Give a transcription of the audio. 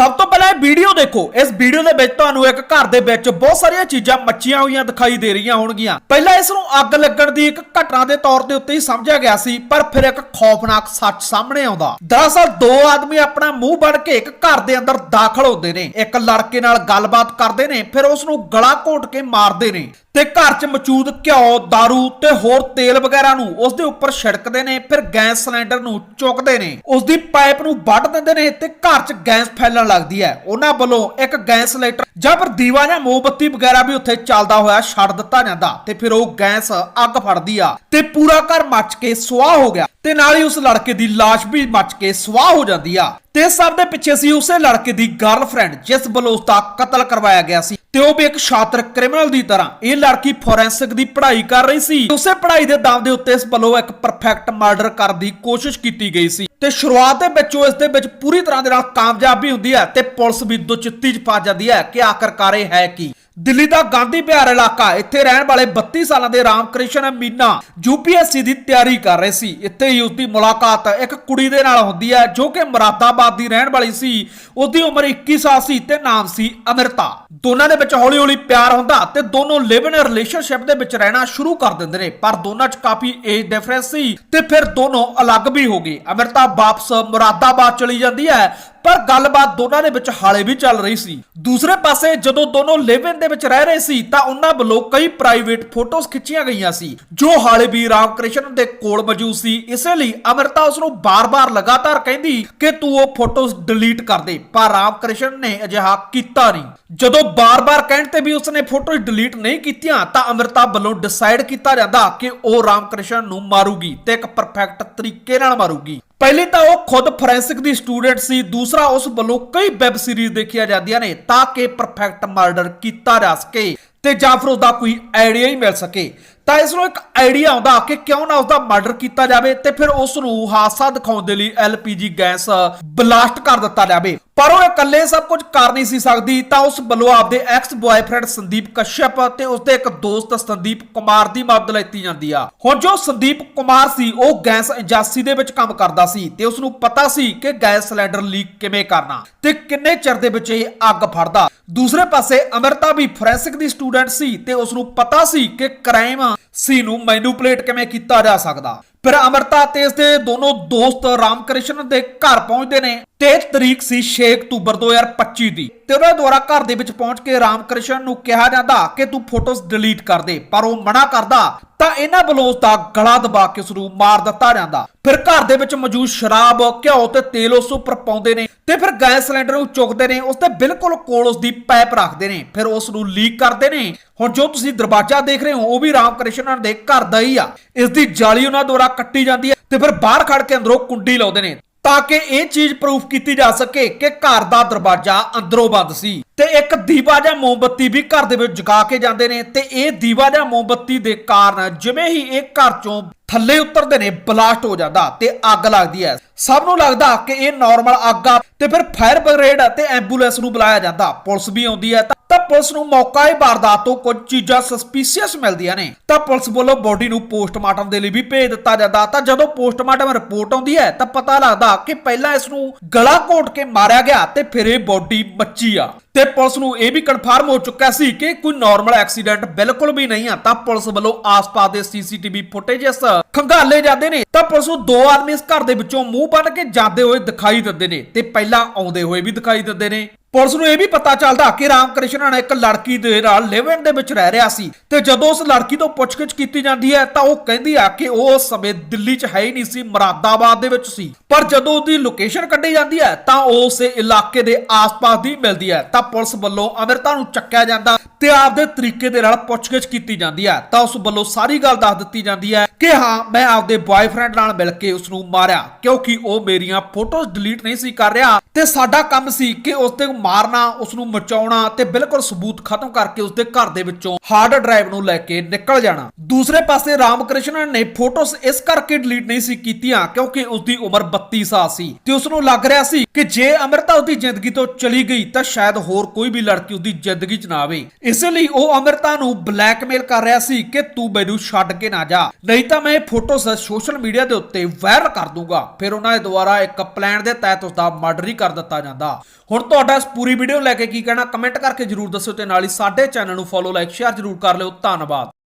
ਸਭ ਤੋਂ ਪਹਿਲਾਂ ਇਹ ਵੀਡੀਓ ਦੇਖੋ। ਇਸ ਵੀਡੀਓ ਦੇ ਵਿੱਚ ਤੁਹਾਨੂੰ ਇੱਕ ਘਰ ਦੇ ਵਿੱਚ ਬਹੁਤ ਸਾਰੀਆਂ ਚੀਜ਼ਾਂ ਮੱਚੀਆਂ ਹੋਈਆਂ ਦਿਖਾਈ ਦੇ ਰਹੀਆਂ ਹੋਣਗੀਆਂ। ਪਹਿਲਾਂ ਇਸ ਨੂੰ ਅੱਗ ਲੱਗਣ ਦੀ ਇੱਕ ਘਟਨਾ ਦੇ ਤੌਰ ਦੇ ਉੱਤੇ ਹੀ ਸਮਝਿਆ ਗਿਆ ਸੀ, ਪਰ ਫਿਰ ਇੱਕ ਖੌਫਨਾਕ ਸੱਚ ਸਾਹਮਣੇ ਆਉਂਦਾ। ਦਰਅਸਲ ਦੋ ਆਦਮੀ ਆਪਣਾ ਮੂੰਹ ਬਣ ਕੇ ਇੱਕ ਘਰ ਦੇ ਅੰਦਰ ਦਾਖਲ ਹੁੰਦੇ ਨੇ। ਇੱਕ ਲੜਕੇ ਨਾਲ ਗੱਲਬਾਤ ਕਰਦੇ ਨੇ, ਫਿਰ ਉਸ ਨੂੰ ਗਲਾ ਘੋਟ ਕੇ ਮਾਰਦੇ ਨੇ। ਤੇ ਘਰ 'ਚ ਮੌਜੂਦ ਘਿਓ, दारू ਤੇ ਹੋਰ ਤੇਲ ਵਗੈਰਾ ਨੂੰ ਉਸ ਦੇ ਉੱਪਰ ਛਿੜਕਦੇ ਨੇ ਫਿਰ ਗੈਸ ਸਿਲੰਡਰ ਨੂੰ ਚੁੱਕਦੇ ਨੇ। ਉਸ ਦੀ ਪਾਈਪ ਨੂੰ ਵੱਢ ਦਿੰਦੇ ਨੇ ਤੇ ਘਰ 'ਚ ਗੈਸ ਫੈਲਣ ਲੱਗਦੀ ਹੈ। ਉਹਨਾਂ ਵੱਲੋਂ ਇੱਕ ਗੈਸ ਲਾਈਟਰ ਜਾਂ ਫਿਰ ਦੀਵਾ ਜਾਂ ਮੋਮਬੱਤੀ ਵਗੈਰਾ ਵੀ ਉੱਥੇ ਚੱਲਦਾ ਹੋਇਆ ਛੱਡ ਦਿੱਤਾ ਜਾਂਦਾ। ਤੇ ਫਿਰ ਉਹ ਗੈਸ ਅੱਗ ਫੜਦੀ ਆ ਤੇ ਪੂਰਾ ਘਰ ਮੱਚ ਕੇ ਸੁਆਹ ਹੋ ਗਿਆ ਤੇ ਨਾਲ ਹੀ ਉਸ ਲੜਕੇ ਦੀ ਲਾਸ਼ ਵੀ ਮੱਚ ਕੇ ਸੁਆਹ ਹੋ ਜਾਂਦੀ ਆ। ਤੇ ਸਭ ਦੇ ਪਿੱਛੇ ਸੀ ਉਸੇ ਲੜਕੇ ਦੀ ਗਰਲਫ੍ਰੈਂਡ ਜਿਸ ਵੱਲੋਂ ਉਸ ਦਾ ਕਤਲ ਕਰਵਾਇਆ ਗਿਆ ਸੀ। ਤੇ ਉਹ ਵੀ ਇੱਕ ਸ਼ਾਤਰ ਕ੍ਰਿਮੀਨਲ ਦੀ ਤਰ੍ਹਾਂ। ਇਹ ਲੜਕੀ ਫੋਰੈਂਸਿਕ ਦੀ ਪੜ੍ਹਾਈ ਕਰ ਰਹੀ ਸੀ। ਉਸੇ ਪੜ੍ਹਾਈ ਦੇ ਦਮ ਦੇ ਉੱਤੇ ਇਸ ਵੱਲੋਂ ਇੱਕ ਪਰਫੈਕਟ ਮਰਡਰ ਕਰਨ ਦੀ ਕੋਸ਼ਿਸ਼ ਕੀਤੀ ਗਈ ਸੀ। ਤੇ ਸ਼ੁਰੂਆਤ ਦੇ ਵਿੱਚ ਉਹ ਇਸ ਦੇ ਵਿੱਚ ਪੂਰੀ ਤਰ੍ਹਾਂ ਦੇ ਨਾਲ ਕਾਮਯਾਬੀ ਹੁੰਦੀ ਹੈ ਤੇ ਪੁਲਿਸ ਵੀ ਦੁਚਿੱਤੀ 'ਚ ਫਸ ਜਾਂਦੀ ਹੈ ਕਿ ਆਖਰਕਾਰ ਇਹ ਹੈ ਕੀ। ਦਿੱਲੀ ਦਾ ਗਾਂਧੀ ਬਿਹਾਰ ਇਲਾਕਾ, ਇੱਥੇ ਰਹਿਣ ਵਾਲੇ 32 ਸਾਲਾਂ ਦੇ ਰਾਮਕ੍ਰਿਸ਼ਨ ਮੀਨਾ ਯੂਪੀਐਸਸੀ ਦੀ ਤਿਆਰੀ ਕਰ ਰਹੇ ਸੀ। ਇੱਥੇ ਹੀ ਉਸ ਦੀ ਮੁਲਾਕਾਤ ਇੱਕ ਕੁੜੀ ਦੇ ਨਾਲ ਹੁੰਦੀ ਹੈ, ਜੋ ਕਿ ਮਰਾਦਾਬਾਦ ਦੀ ਰਹਿਣ ਵਾਲੀ ਸੀ। ਉਸ ਦੀ ਉਮਰ 21 ਸਾਲ ਸੀ ਤੇ ਨਾਮ ਸੀ ਅਮਰਤਾ। ਦੋਨਾਂ ਦੇ ਵਿੱਚ ਹੌਲੀ-ਹੌਲੀ ਪਿਆਰ ਹੁੰਦਾ ਤੇ ਦੋਨੋਂ ਲਿਵ ਇਨ ਰਿਲੇਸ਼ਨਸ਼ਿਪ ਦੇ ਵਿੱਚ ਰਹਿਣਾ ਸ਼ੁਰੂ ਕਰ ਦਿੰਦੇ ਨੇ, ਪਰ ਦੋਨਾਂ 'ਚ ਕਾਫੀ ਏਜ ਡਿਫਰੈਂਸ ਸੀ ਤੇ ਫਿਰ ਦੋਨੋਂ ਅਲੱਗ ਵੀ ਹੋ ਗਏ। ਅਮਰਤਾ ਵਾਪਸ ਮੁਰਾਦਾਬਾਦ ਚਲੀ ਜਾਂਦੀ ਹੈ ਪਰ ਗੱਲਬਾਤ ਦੋਨਾਂ ਦੇ ਵਿੱਚ ਹਾਲੇ ਵੀ ਚੱਲ ਰਹੀ ਸੀ। ਦੂਸਰੇ ਪਾਸੇ ਜਦੋਂ ਦੋਨੋਂ ਲਿਵ ਇਨ ਦੇ ਵਿੱਚ ਰਹਿ ਰਹੇ ਸੀ, ਤਾਂ ਉਹਨਾਂ ਵੱਲੋਂ ਕਈ ਪ੍ਰਾਈਵੇਟ ਫੋਟੋਜ਼ ਖਿੱਚੀਆਂ ਗਈਆਂ ਸੀ, ਜੋ ਹਾਲੇ ਵੀ ਰਾਮਕ੍ਰਿਸ਼ਨ ਦੇ ਕੋਲ ਮੌਜੂਦ ਸੀ। ਇਸੇ ਲਈ ਅਮਰਤਾ ਉਸ ਨੂੰ ਬਾਰ-ਬਾਰ ਲਗਾਤਾਰ ਕਹਿੰਦੀ ਕਿ ਤੂੰ ਉਹ ਫੋਟੋਜ਼ ਡਿਲੀਟ ਕਰ ਦੇ, ਪਰ ਰਾਮਕ੍ਰਿਸ਼ਨ ਨੇ ਅਜਿਹਾ ਕੀਤਾ ਨਹੀਂ। ਜਦੋਂ ਬਾਰ-ਬਾਰ ਕਹਿਣ ਤੇ ਵੀ ਉਸਨੇ ਫੋਟੋਜ਼ ਡਿਲੀਟ ਨਹੀਂ ਕੀਤੀਆਂ, ਤਾਂ ਅਮਰਤਾ ਵੱਲੋਂ ਡਿਸਾਈਡ ਕੀਤਾ ਜਾਂਦਾ ਕਿ ਉਹ ਰਾਮਕ੍ਰਿਸ਼ਨ ਨੂੰ ਮਾਰੂਗੀ ਤੇ ਇੱਕ ਪਰਫੈਕਟ ਤਰੀਕੇ ਨਾਲ ਮਾਰੂਗੀ। ਪਹਿਲੀ ਤਾਂ ਉਹ ਖੁਦ ਫੋਰੈਂਸਿਕ ਦੀ ਸਟੂਡੈਂਟ ਸੀ, ਦੂਸਰਾ ਉਸ ਵੱਲੋਂ ਕਈ ਵੈਬ ਸੀਰੀਜ਼ ਦੇਖੀਆਂ ਜਾਂਦੀਆਂ ਨੇ ਤਾਂ ਕਿ ਪਰਫੈਕਟ ਮਰਡਰ ਕੀਤਾ ਜਾ ਸਕੇ ਤੇ ਜਾਂ ਫਿਰ ਉਹਦਾ ਕੋਈ ਆਈਡੀਆ ਹੀ ਮਿਲ ਸਕੇ। ਤਾਂ ਇਸ ਨੂੰ ਇੱਕ ਆਈਡੀਆ ਆਉਂਦਾ ਕਿ ਕਿਉਂ ਨਾ ਉਸਦਾ ਮਰਡਰ ਕੀਤਾ ਜਾਵੇ ਤੇ ਫਿਰ ਉਸ ਨੂੰ ਹਾਦਸਾ ਦਿਖਾਉਣ ਦੇ ਲਈ ਐਲਪੀਜੀ ਗੈਸ ਬਲਾਸਟ ਕਰ ਦਿੱਤਾ ਜਾਵੇ। ਪਰ ਉਹ ਇਕੱਲੇ ਸਭ ਕੁਝ ਕਰ ਨਹੀਂ ਸੀ ਸਕਦੀ, ਤਾਂ ਉਸ ਵੱਲੋਂ ਆਪਦੇ ਐਕਸ ਬॉयਫ੍ਰੈਂਡ ਸੰਦੀਪ ਕਸ਼ਯਪ ਤੇ ਉਸਦੇ ਇੱਕ ਦੋਸਤ ਸੰਦੀਪ ਕੁਮਾਰ ਦੀ ਮਦਦ ਲੈਤੀ ਜਾਂਦੀ ਆ। ਹੁਣ ਜੋ ਸੰਦੀਪ ਕੁਮਾਰ ਸੀ, ਉਹ ਗੈਸ ਏਜੰਸੀ ਦੇ ਵਿੱਚ ਕੰਮ ਕਰਦਾ ਸੀ ਤੇ ਉਸ ਨੂੰ ਪਤਾ ਸੀ ਕਿ ਗੈਸ ਸਿਲੰਡਰ ਲੀਕ ਕਿਵੇਂ ਕਰਨਾ ਤੇ ਕਿੰਨੇ ਚਿਰ ਦੇ ਵਿੱਚ ਇਹ ਅੱਗ ਫੜਦਾ। ਦੂਸਰੇ ਪਾਸੇ ਅਮਰਤਾ ਵੀ ਫੋਰੈਂਸਿਕ ਦੀ ਸਟੂਡੈਂਟ ਸੀ ਤੇ ਉਸ ਨੂੰ ਪਤਾ ਸੀ ਕਿ ਕ੍ਰਾਈਮ ਸੀ ਨੂੰ ਮੈਨੂਪਲੇਟ ਕਿਵੇਂ ਕੀਤਾ ਜਾ ਸਕਦਾ। ਫਿਰ ਅਮਰਤਾ ਤੇ ਇਸ ਦੇ ਦੋਨੋਂ ਦੋਸਤ ਰਾਮਕ੍ਰਿਸ਼ਨ ਦੇ ਘਰ ਪਹੁੰਚਦੇ ਨੇ। ਤੇ ਤਰੀਕ ਸੀ 6 ਅਕਤੂਬਰ 2025 ਦੀ। ਤੇ ਉਹਨਾਂ ਦੁਆਰਾ ਘਰ ਦੇ ਵਿੱਚ ਪਹੁੰਚ ਕੇ ਰਾਮਕ੍ਰਿਸ਼ਨ ਨੂੰ ਕਿਹਾ ਜਾਂਦਾ ਕਿ ਤੂੰ ਫੋਟੋਜ਼ ਡਿਲੀਟ ਕਰ ਦੇ, ਪਰ ਉਹ ਮਨਾ ਕਰਦਾ ਤਾਂ ਇਹਨਾਂ ਵੱਲੋਂ ਦਾ ਗਲਾ ਦਬਾ ਕੇ ਉਸ ਨੂੰ ਮਾਰ ਦਿੱਤਾ ਜਾਂਦਾ। ਫਿਰ ਘਰ ਦੇ ਵਿੱਚ ਮੌਜੂਦ ਸ਼ਰਾਬ, ਘਿਓ ਤੇ ਤੇਲ ਉਸ ਉੱਪਰ ਪਾਉਂਦੇ ਨੇ ਤੇ ਫਿਰ ਗੈਸ ਸਿਲੰਡਰ ਨੂੰ ਚੁੱਕਦੇ ਨੇ ਉਸ ਦੇ ਬਿਲਕੁਲ ਕੋਲ ਉਸ ਦੀ ਪਾਈਪ ਰੱਖਦੇ ਨੇ, ਫਿਰ ਉਸ ਨੂੰ ਲੀਕ ਕਰਦੇ ਨੇ। ਹੁਣ ਜੋ ਤੁਸੀਂ ਦਰਵਾਜ਼ਾ ਦੇਖ ਰਹੇ ਹੋ, ਉਹ ਵੀ ਰਾਮਕ੍ਰਿਸ਼ਨ ਦੇ ਘਰ ਦਾ ਹੀ ਆ। ਇਸ ਦੀ ਜਾਲੀ ਉਹਨਾਂ ਦੁਆਰਾ ਕੱਟੀ ਜਾਂਦੀ ਹੈ ਤੇ ਫਿਰ ਬਾਹਰ ਖੜ ਕੇ ਅੰਦਰੋਂ ਕੁੰਡੀ ਲਾਉਂਦੇ ਨੇ। ਤਾਂ ਕਿ ਇਹ ਚੀਜ਼ ਪ੍ਰੂਫ ਕੀਤੀ ਜਾ ਸਕੇ ਕਿ ਘਰ ਦਾ ਦਰਵਾਜ਼ਾ ਅੰਦਰੋਂ ਬੰਦ ਸੀ। ਤੇ ਇੱਕ ਦੀਵਾ ਜਾਂ ਮੋਮਬੱਤੀ ਵੀ ਘਰ ਦੇ ਵਿੱਚ ਜਗਾ ਕੇ ਜਾਂਦੇ ਨੇ ਤੇ ਇਹ ਦੀਵਾ ਜਾਂ ਮੋਮਬੱਤੀ ਦੇ ਕਾਰਨ ਜਿਵੇਂ ਹੀ ਇਹ ਘਰ ਚੋਂ ਥੱਲੇ ਉਤਰਦੇ ਨੇ, ਬਲਾਸਟ ਹੋ ਜਾਂਦਾ ਤੇ ਅੱਗ ਲੱਗਦੀ ਹੈ। ਸਭ ਨੂੰ ਲੱਗਦਾ ਕਿ ਇਹ ਨਾਰਮਲ ਅੱਗ ਆ ਤੇ ਫਿਰ ਫਾਇਰ ਬ੍ਰਿਗੇਡ ਤੇ ਐਂਬੂਲੈਂਸ ਨੂੰ ਬੁਲਾਇਆ ਜਾਂਦਾ। ਪੁਲਿਸ ਵੀ ਆਉਂਦੀ ਹੈ ਤਾਂ ਪੁਲਿਸ ਨੂੰ ਮੌਕਾ ਹੀ ਵਾਰਦਾਤ ਤੋਂ ਕੁਝ ਚੀਜ਼ਾਂ ਸਸਪੀਸ਼ੀਅਸ ਮਿਲਦੀਆਂ ਨੇ। ਤਾਂ ਪੁਲਿਸ ਵੱਲੋਂ ਬੋਡੀ ਨੂੰ ਪੋਸਟਮਾਰਟਮ ਦੇ ਲਈ ਵੀ ਭੇਜ ਦਿੱਤਾ ਜਾਂਦਾ। ਤਾਂ ਜਦੋਂ ਪੋਸਟਮਾਰਟਮ ਰਿਪੋਰਟ ਆਉਂਦੀ ਹੈ ਤਾਂ ਪਤਾ ਲੱਗਦਾ ਕਿ ਪਹਿਲਾਂ ਇਸ ਨੂੰ ਗਲਾ ਘੋਟ ਕੇ ਮਾਰਿਆ ਗਿਆ ਤੇ ਫਿਰ ਇਹ ਬੋਡੀ ਬੱਚੀ ਆ। ਤੇ ਪੁਲਿਸ ਨੂੰ ਇਹ ਵੀ ਕਨਫਰਮ ਹੋ ਚੁੱਕਾ ਸੀ ਕਿ ਕੋਈ ਨਾਰਮਲ ਐਕਸੀਡੈਂਟ ਬਿਲਕੁਲ ਵੀ ਨਹੀਂ ਆ, ਤਾਂ ਪੁਲਿਸ ਵੱਲੋਂ ਆਸ-ਪਾਸ ਦੇ ਸੀਸੀਟੀਵੀ ਫੁਟੇਜਸ ਖੰਗਾਲੇ ਜਾਂਦੇ ਨੇ। ਤਾਂ ਪੁਲਿਸ ਨੂੰ ਦੋ ਆਦਮੀ ਇਸ ਘਰ ਦੇ ਵਿੱਚੋਂ ਮੂੰਹ ਬੰਨ ਕੇ ਜਾਂਦੇ ਹੋਏ ਦਿਖਾਈ ਦਿੰਦੇ ਨੇ ਤੇ ਪਹਿਲਾਂ ਆਉਂਦੇ ਹੋਏ ਵੀ ਦਿਖਾਈ ਦਿੰਦੇ ਨੇ। ਪੁਲਿਸ ਨੂੰ ਇਹ ਵੀ ਪਤਾ ਚੱਲਦਾ ਕਿ ਰਾਮਕ੍ਰਿਸ਼ਨ ਇੱਕ ਲੜਕੀ ਦੇ ਨਾਲ ਲਿਵਨ ਦੇ ਵਿੱਚ ਰਹਿ ਰਿਹਾ ਸੀ ਤੇ ਜਦੋਂ ਉਸ ਲੜਕੀ ਤੋਂ ਪੁੱਛਗਿੱਛ ਕੀਤੀ ਜਾਂਦੀ ਹੈ ਤਾਂ ਉਹ ਕਹਿੰਦੀ ਆ ਕਿ ਉਹ ਉਸ ਸਮੇਂ ਦਿੱਲੀ 'ਚ ਹੈ ਹੀ ਨਹੀਂ ਸੀ, ਮਰਾਦਾਬਾਦ ਦੇ ਵਿੱਚ ਸੀ। ਪਰ ਜਦੋਂ ਉਹਦੀ ਲੋਕੇਸ਼ਨ ਕੱਢੀ ਜਾਂਦੀ ਹੈ ਤਾਂ ਉਹ ਉਸੇ ਇਲਾਕੇ ਦੇ ਆਸ-ਪਾਸ ਦੀ ਮਿਲਦੀ ਹੈ। ਤਾਂ ਪੁਲਿਸ ਵੱਲੋਂ ਅਮਰਤਾ ਨੂੰ ਚੱਕਿਆ ਜਾਂਦਾ ਤੇ ਆਪਦੇ ਤਰੀਕੇ ਦੇ ਨਾਲ ਪੁੱਛਗਿੱਛ ਕੀਤੀ ਜਾਂਦੀ ਹੈ। ਤਾਂ ਉਸ ਵੱਲੋਂ ਸਾਰੀ ਗੱਲ ਦੱਸ ਦਿੱਤੀ ਜਾਂਦੀ ਹੈ ਕਿ ਹਾਂ, ਮੈਂ ਆਪਦੇ ਬॉयਫ੍ਰੈਂਡ ਨਾਲ ਮਿਲ ਕੇ ਉਸ ਨੂੰ ਮਾਰਿਆ ਕਿਉਂਕਿ ਉਹ ਮੇਰੀਆਂ ਫੋਟੋਜ਼ ਡਿਲੀਟ ਨਹੀਂ ਸੀ ਕਰ ਰਿਹਾ ਤੇ ਸਾਡਾ ਕੰਮ ਸੀ ਕਿ ਉਸ ਤੇ ਮਾਰਨਾ ਉਸ ਨੂੰ ਮਚਾਉਣਾ ਤੇ ਬਿਲਕੁਲ ਸਬੂਤ ਖਤਮ ਕਰਕੇ ਉਸ ਦੇ ਘਰ ਦੇ ਵਿੱਚੋਂ ਹਾਰਡ ਡਰਾਈਵ ਨੂੰ ਲੈ ਕੇ ਨਿਕਲ ਜਾਣਾ। ਦੂਸਰੇ ਪਾਸੇ ਰਾਮਕ੍ਰਿਸ਼ਨ ਨੇ ਫੋਟੋਜ਼ ਇਸ ਕਰਕੇ ਡਿਲੀਟ ਨਹੀਂ ਸੀ ਕੀਤੀਆਂ ਕਿਉਂਕਿ ਉਸ ਦੀ ਉਮਰ 32 ਸਾਲ ਸੀ ਤੇ ਉਸ ਨੂੰ ਲੱਗ ਰਿਹਾ ਸੀ ਕਿ ਜੇ ਅਮਰਤਾ ਉਹਦੀ ਜ਼ਿੰਦਗੀ ਤੋਂ ਚਲੀ ਗਈ ਤਾਂ ਸ਼ਾਇਦ ਹੋਰ ਕੋਈ ਵੀ ਲੜਕੀ ਉਹਦੀ ਜ਼ਿੰਦਗੀ 'ਚ ਨਾ ਆਵੇ। ਇਸੇ ਲਈ ਉਹ ਅਮਰਤਾ ਨੂੰ ਬਲੈਕਮੇਲ ਕਰ ਰਿਹਾ ਸੀ ਕਿ ਤੂੰ ਮੈਨੂੰ ਛੱਡ ਕੇ ਨਾ ਜਾ। ਨਹੀਂ ਤਾਂ ਮੈਂ ਇਹ ਫੋਟੋਸ ਸੋਸ਼ਲ ਮੀਡੀਆ ਦੇ ਉੱਤੇ ਵਾਇਰਲ ਕਰ ਦੂੰਗਾ। ਫਿਰ ਉਹਨਾਂ ਦੇ ਦੁਆਰਾ ਇੱਕ ਪਲਾਨ ਦੇ ਤਹਿਤ ਉਸ ਦਾ ਮਰਡਰ ਕਰ ਦਿੱਤਾ ਜਾਂਦਾ। ਹੁਣ ਤੁਹਾਡਾ ਇਸ ਪੂਰੀ ਵੀਡੀਓ ਲੈ ਕੇ ਕੀ ਕਹਿਣਾ ਕਮੈਂਟ ਕਰਕੇ ਜਰੂਰ ਦੱਸਿਓ ਤੇ ਨਾਲ ਹੀ ਸਾਡੇ ਚੈਨਲ ਨੂੰ ਫੋਲੋ ਲਾਈਕ ਸ਼ੇਅਰ ਜਰੂਰ ਕਰ ਲਿਓ। ਧੰਨਵਾਦ।